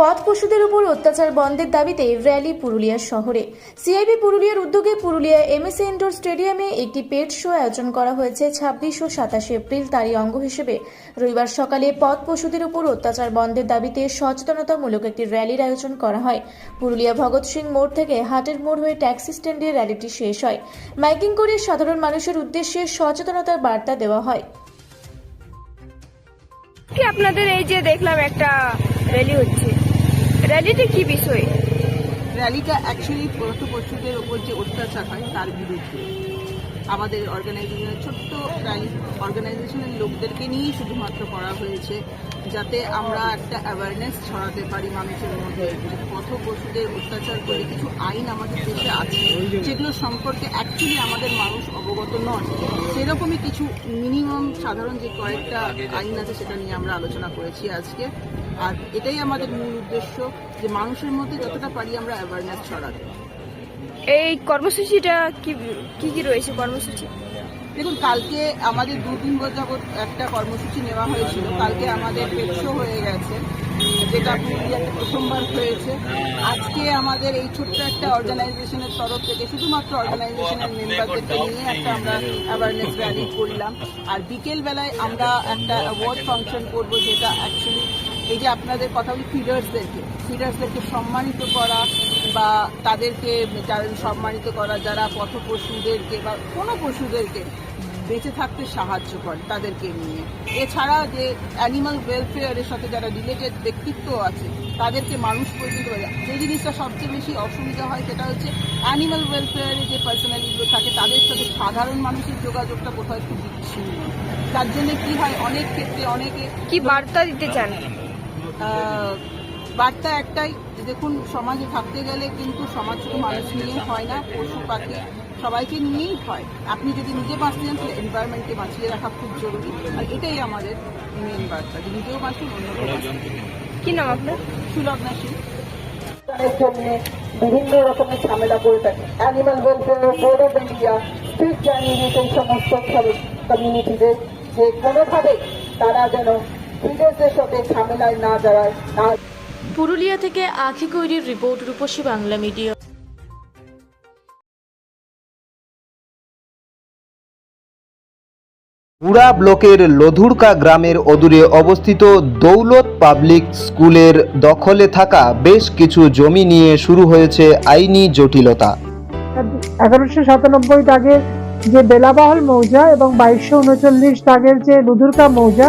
পথ পশুদের উপর অত্যাচার বন্ধের দাবিতে র্যালি পুরুলিয়া শহরে। সিআইবি পুরুলিয়ার উদ্যোগে পুরুলিয়া এমএসএ ইন্ডোর স্টেডিয়ামে একটি পেট শো আয়োজন করা হয়েছে ছাব্বিশ ও সাতাশে এপ্রিল তারই অঙ্গ হিসেবে। রবিবার সকালে পথ পশুদের উপর অত্যাচার বন্ধের দাবিতে সচেতনতামূলক একটি র্যালির আয়োজন করা হয়। পুরুলিয়া ভগৎ সিং মোড় থেকে হাটের মোড় হয়ে ট্যাক্সি স্ট্যান্ডে র্যালিটি শেষ হয়। মাইকিং করে সাধারণ মানুষের উদ্দেশ্যে সচেতনতার বার্তা দেওয়া হয়। আপনাদের এই যে দেখলাম একটা র্যালি হচ্ছে। র্যালিতে কি বিষয়? র্যালিটা অ্যাকচুয়ালি পথ পশুদের ওপর যে অত্যাচার হয়, তার বিরুদ্ধে। আমাদের অর্গানাইজেশনের ছোট্ট র্যালি অর্গানাইজেশনের লোকদেরকে নিয়েই শুধুমাত্র করা হয়েছে, যাতে আমরা একটা অ্যাওয়ারনেস ছড়াতে পারি মানুষের মধ্যে পথ পশুদের অত্যাচার করে কিছু আইন আমাদের দেশে আছে, যেগুলো সম্পর্কে অ্যাকচুয়ালি আমাদের মানুষ অবগত নয় সেরকমই কিছু মিনিমাম সাধারণ যে কয়েকটা আইন আছে, সেটা নিয়ে আমরা আলোচনা করেছি আজকে। আর এটাই আমাদের মূল উদ্দেশ্য যে মানুষের মধ্যে যতটা পারি আমরা অ্যাওয়ারনেস ছড়াতে। এই কর্মসূচিটা কি কি কি রয়েছে কর্মসূচি? দেখুন কালকে আমাদের দু তিন বছর একটা কর্মসূচি নেওয়া হয়েছিল। কালকে আমাদের পেটশো হয়ে গেছে যেটা পুরুলিয়াতে প্রথমবার হয়েছে। আজকে আমাদের এই ছোট্ট একটা অর্গানাইজেশনের তরফ থেকে শুধুমাত্র অর্গানাইজেশনের মেম্বারদেরকে নিয়ে একটা আমরা অ্যাওয়ারনেস র্যালি করলাম। আর বিকেলবেলায় আমরা একটা অ্যাওয়ার্ড ফাংশন করব যেটা অ্যাকচুয়ালি এই যে আপনাদের কথা বলি ফিডার্সদেরকে ফিডার্সদেরকে সম্মানিত করা বা তাদেরকে সম্মানিত করা, যারা পথ পশুদেরকে বা কোনো পশুদেরকে বেঁচে থাকতে সাহায্য করে তাদেরকে নিয়ে এছাড়া যে অ্যানিমাল ওয়েলফেয়ারের সাথে যারা রিলেটেড ব্যক্তিত্ব আছে, তাদেরকে মানুষ পর্যন্ত। যে জিনিসটা সবচেয়ে বেশি অসুবিধা হয় সেটা হচ্ছে অ্যানিমাল ওয়েলফেয়ারে যে পার্সোনালিগুলো থাকে, তাদের সাথে সাধারণ মানুষের যোগাযোগটা কোথাও একটু বিচ্ছিন্ন তার জন্য কি হয়, অনেক ক্ষেত্রে অনেকে কি বার্তা দিতে চান বার্তা একটাই দেখুন সমাজে থাকতে গেলে কিন্তু সমাজ শুধু মানুষ নিয়েই হয় না পশু পাখি সবাইকে নিয়েই হয়। আপনি যদি নিজে বাঁচতে চান তাহলে এনভায়রনমেন্টকে বাঁচিয়ে রাখা খুব জরুরি। আর এটাই আমাদের মেন বার্তা যে নিজেও বাঁচুন অন্য কি নাম আপনার? সুলগ্না সিং তাদের জন্য বিভিন্ন রকমের ঝামেলা করে থাকে। Animal welfare board of India street দিয়েছে এই সমস্ত কমিউনিটিদের যে কোনোভাবে তারা যেন ফিডার্সদের সাথে ঝামেলায় না জড়ায় না পুরুলিয়া থেকে আখি কৈরির রিপোর্ট রূপসী বাংলা মিডিয়া। পুরা ব্লকের লধুরকা গ্রামের অদূরে অবস্থিত দৌলত পাবলিক স্কুলের দখলে থাকা বেশ কিছু জমি নিয়ে শুরু হয়েছে আইনি জটিলতা। এগারোশো সাতানব্বই দাগের যে বেলাবাহল মৌজা এবং বাইশশো উনচল্লিশ দাগের যে লুধুরকা মৌজা